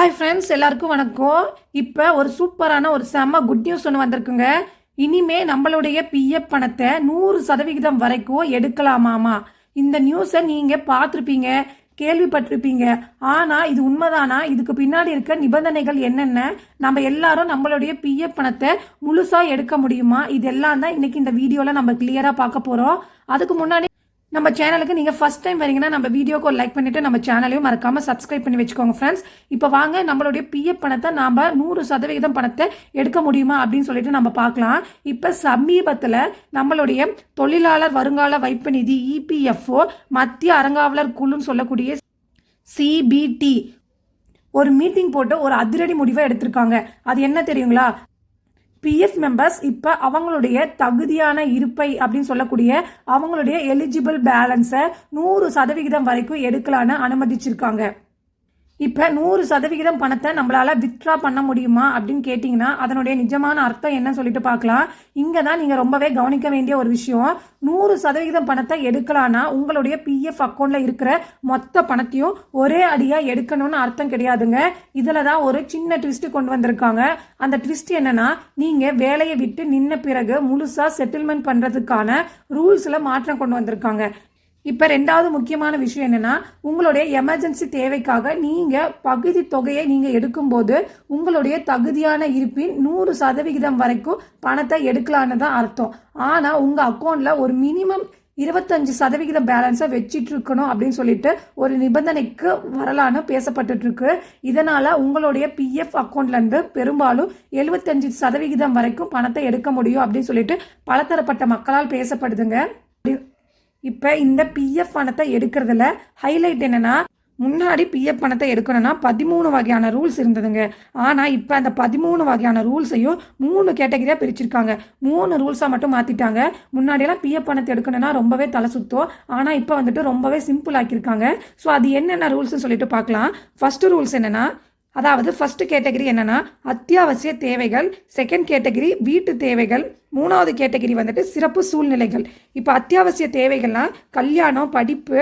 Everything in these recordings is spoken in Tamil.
ஹாய் ஃப்ரெண்ட்ஸ் எல்லாருக்கும் வணக்கம். இப்போ ஒரு சூப்பரான ஒரு செம்ம குட் நியூஸ் ஒன்று வந்திருக்குங்க. இனிமே நம்மளுடைய பிஎஃப் பணத்தை நூறு சதவிகிதம் வரைக்கும் எடுக்கலாமாமா இந்த நியூஸை நீங்கள் பார்த்துருப்பீங்க கேள்விப்பட்டிருப்பீங்க. ஆனால் இது உண்மைதானா? இதுக்கு பின்னாடி இருக்க நிபந்தனைகள் என்னென்ன? நம்ம எல்லாரும் நம்மளுடைய பிஎஃப் பணத்தை முழுசாக எடுக்க முடியுமா? இதெல்லாம் தான் இன்னைக்கு இந்த வீடியோவில் நம்ம கிளியராக பார்க்க போகிறோம் அதுக்கு முன்னாடி நம்ம சேனலுக்கு நீங்கள் ஃபஸ்ட் டைம் வரீங்கன்னா நம்ம வீடியோக்கு ஒரு லைக் பண்ணிவிட்டு நம்ம சேனலையும் மறக்காமல் சப்ஸ்கிரைப் பண்ணி வச்சுக்கோங்க ஃப்ரெண்ட்ஸ் இப்போ வாங்க நம்மளுடைய பிஎஃப் பணத்தை நாம் நூறு சதவிகிதம் பணத்தை எடுக்க முடியுமா அப்படின்னு சொல்லிட்டு நம்ம பார்க்கலாம். இப்போ சமீபத்தில் நம்மளுடைய தொழிலாளர் வருங்கால வைப்பு நிதி இபிஎஃப்ஓ மத்திய அறங்காவலர் குழுன்னு சொல்லக்கூடிய சிபிடி ஒரு மீட்டிங் போட்டு ஒரு அதிரடி முடிவை எடுத்திருக்காங்க. அது என்ன தெரியுங்களா? பிஎஃப் மெம்பர்ஸ் இப்போ அவங்களுடைய தகுதியான இருப்பை அப்படின்னு சொல்லக்கூடிய அவங்களுடைய எலிஜிபிள் பேலன்ஸை நூறு சதவிகிதம் வரைக்கும் எடுக்கலான்னு அனுமதிச்சிருக்காங்க. இப்போ நூறு சதவிகிதம் பணத்தை நம்மளால் வித்ட்ரா பண்ண முடியுமா அப்படின்னு கேட்டிங்கன்னா அதனுடைய நிஜமான அர்த்தம் என்ன சொல்லிட்டு பார்க்கலாம். இங்கே தான் நீங்கள் ரொம்பவே கவனிக்க வேண்டிய ஒரு விஷயம். நூறு சதவிகிதம் பணத்தை எடுக்கலான்னா உங்களுடைய பிஎஃப் அக்கௌண்ட்டில் இருக்கிற மொத்த பணத்தையும் ஒரே அடியாக எடுக்கணும்னு அர்த்தம் கிடையாதுங்க. இதில் தான் ஒரு சின்ன ட்விஸ்ட் கொண்டு வந்திருக்காங்க. அந்த ட்விஸ்ட் என்னன்னா நீங்கள் வேலையை விட்டு நின்ன பிறகு முழுசாக செட்டில்மெண்ட் பண்ணுறதுக்கான ரூல்ஸில் மாற்றம் கொண்டு வந்திருக்காங்க. இப்போ ரெண்டாவது முக்கியமான விஷயம் என்னன்னா உங்களுடைய எமர்ஜென்சி தேவைக்காக நீங்கள் பகுதி தொகையை நீங்கள் எடுக்கும்போது உங்களுடைய தகுதியான இருப்பின் நூறு சதவிகிதம் வரைக்கும் பணத்தை எடுக்கலான்னு தான் அர்த்தம். ஆனால் உங்கள் அக்கௌண்ட்டில் ஒரு மினிமம் இருபத்தஞ்சு சதவிகித பேலன்ஸை வச்சிட்டு இருக்கணும் அப்படின்னு சொல்லிட்டு ஒரு நிபந்தனைக்கு வரலான்னு பேசப்பட்டுட்டு இருக்கு. இதனால உங்களுடைய பிஎஃப் அக்கௌண்ட்லேருந்து பெரும்பாலும் எழுபத்தஞ்சு சதவிகிதம் வரைக்கும் பணத்தை எடுக்க முடியும் அப்படின்னு சொல்லிட்டு பலதரப்பட்ட மக்களால் பேசப்படுதுங்க. இப்போ இந்த பிஎஃப் பணத்தை எடுக்கிறதுல ஹைலைட் என்னன்னா முன்னாடி பிஎஃப் பணத்தை எடுக்கணும்னா பதிமூணு வகையான ரூல்ஸ் இருந்ததுங்க. ஆனால் இப்போ அந்த பதிமூணு வகையான ரூல்ஸையும் மூணு கேட்டகரியாக பிரிச்சிருக்காங்க. மூணு ரூல்ஸாக மட்டும் மாற்றிட்டாங்க முன்னாடியெல்லாம் பிஎஃப் பணத்தை எடுக்கணும்னா ரொம்பவே தலை சுத்தம். ஆனால் இப்போ வந்துட்டு ரொம்பவே சிம்பிள் ஆக்கியிருக்காங்க. ஸோ அது என்னென்ன ரூல்ஸ்னு சொல்லிட்டு பார்க்கலாம். ஃபஸ்ட்டு ரூல்ஸ் என்னென்னா அதாவது ஃபஸ்ட்டு கேட்டகரி என்னென்னா அத்தியாவசிய தேவைகள் செகண்ட் கேட்டகரி வீட்டு தேவைகள் மூணாவது கேட்டகரி வந்துட்டு சிறப்பு சூழ்நிலைகள். இப்போ அத்தியாவசிய தேவைகள்லாம் கல்யாணம் படிப்பு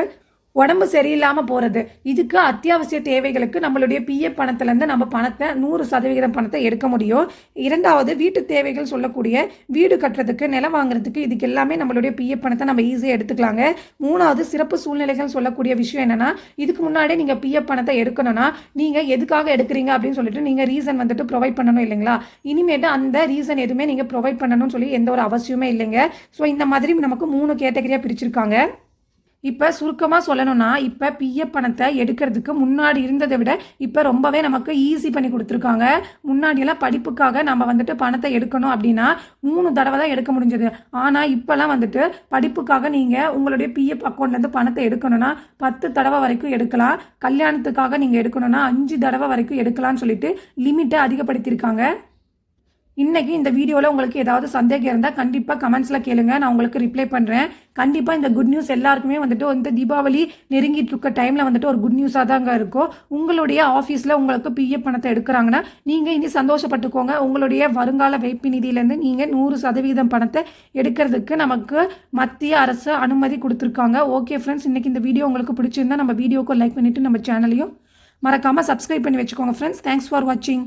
உடம்பு சரியில்லாமல் போகிறது இதுக்கு அத்தியாவசிய தேவைகளுக்கு நம்மளுடைய பிஎஃப் பணத்துலேருந்து நம்ம பணத்தை நூறு சதவிகிதம் பணத்தை எடுக்க முடியும். இரண்டாவது வீட்டு தேவைகள் சொல்லக்கூடிய வீடு கட்டுறதுக்கு நிலம் வாங்குறதுக்கு இதுக்கு எல்லாமே நம்மளுடைய பிஎஃப் பணத்தை நம்ம ஈஸியாக எடுத்துக்கலாங்க. மூணாவது சிறப்பு சூழ்நிலைகள் சொல்லக்கூடிய விஷயம் என்னென்னா இதுக்கு முன்னாடி நீங்கள் பிஎஃப் பணத்தை எடுக்கணும்னா நீங்கள் எதுக்காக எடுக்கிறீங்க அப்படின்னு சொல்லிட்டு நீங்கள் ரீசன் வந்துட்டு ப்ரொவைட் பண்ணணும் இல்லைங்களா? இனிமேட்டு அந்த ரீசன் எதுவுமே நீங்கள் ப்ரொவைட் பண்ணணும்னு சொல்லி எந்த ஒரு அவசியமே இல்லைங்க. ஸோ இந்த மாதிரி நமக்கு மூணு கேட்டகரியாக பிரிச்சிருக்காங்க. இப்போ சுருக்கமாக சொல்லணும்னா இப்போ பிஎஃப் பணத்தை எடுக்கிறதுக்கு முன்னாடி இருந்ததை விட இப்போ ரொம்பவே நமக்கு ஈஸி பண்ணி கொடுத்துருக்காங்க. முன்னாடியெல்லாம் படிப்புக்காக நம்ம வந்துட்டு பணத்தை எடுக்கணும் அப்படின்னா மூணு தடவை தான் எடுக்க முடிஞ்சது. ஆனால் இப்போல்லாம் வந்துட்டு படிப்புக்காக நீங்கள் உங்களுடைய பிஎஃப் அக்கௌண்ட்லேருந்து பணத்தை எடுக்கணும்னா பத்து தடவை வரைக்கும் எடுக்கலாம். கல்யாணத்துக்காக நீங்கள் எடுக்கணும்னா அஞ்சு தடவை வரைக்கும் எடுக்கலாம்னு சொல்லிட்டு லிமிட்டை அதிகப்படுத்தியிருக்காங்க. இன்றைக்கி இந்த வீடியோவில் உங்களுக்கு ஏதாவது சந்தேகம் இருந்தால் கண்டிப்பாக கமெண்ட்ஸில் கேளுங்க. நான் உங்களுக்கு ரிப்ளை பண்ணுறேன் கண்டிப்பாக இந்த குட் நியூஸ் எல்லாருக்குமே வந்துட்டு இந்த தீபாவளி நெருங்கிட்டு இருக்க டைமில் வந்துட்டு ஒரு குட் நியூஸாக தாங்க இருக்கும். உங்களுடைய ஆஃபீஸில் உங்களுக்கு பிஎஃப் பணத்தை எடுக்கிறாங்கன்னா நீங்கள் இனி சந்தோஷப்பட்டுக்கோங்க. உங்களுடைய வருங்கால வைப்பு நிதியிலேருந்து நீங்கள் நூறு சதவீதம் பணத்தை எடுக்கிறதுக்கு நமக்கு மத்திய அரசு அனுமதி கொடுத்துருக்காங்க. ஓகே ஃப்ரெண்ட்ஸ் இன்றைக்கி இந்த வீடியோ உங்களுக்கு பிடிச்சிருந்தா நம்ம வீடியோக்கு லைக் பண்ணிவிட்டு நம்ம சேனலையும் மறக்காமல் சப்ஸ்கிரைப் பண்ணி வச்சுக்கோங்க ஃப்ரெண்ட்ஸ் தேங்க்ஸ் ஃபார் வாட்சிங்